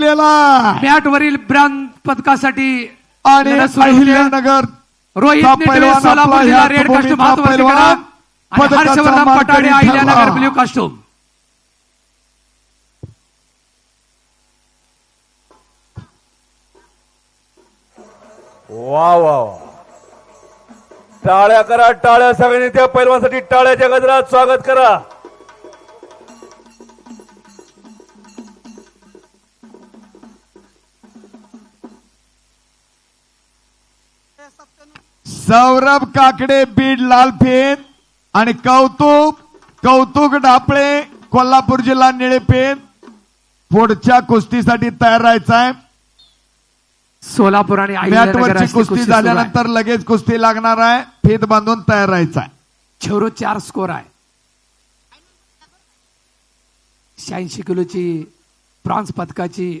लेला मॅट वरील ब्रांज पदकासाठी आणि. अहिल्यानगर रोहित सोलापूर जिल्हा red Harshvardhan Patade Ahilyanagar. Blue costume. वा वा वा. टाळ्या करा टाळ्या सगळ्यांनी त्या पैलवानसाठी टाळ्याच्या गजरात स्वागत करा. सौरभ काकडे बीड लालपेन आणि कौतुक कौतुक डापळे कोल्हापूर जिल्हा निळेपेन पुढच्या कुस्तीसाठी तयार राहायचं आहे सोलापूर आणि मॅटवरची कुस्ती. झाल्यानंतर लगेच कुस्ती लागणार आहे. फीत बांधून तयार राहायचं आहे चार स्कोर आहे. शहाऐंशी किलोची ब्रॉन्झ पदकाची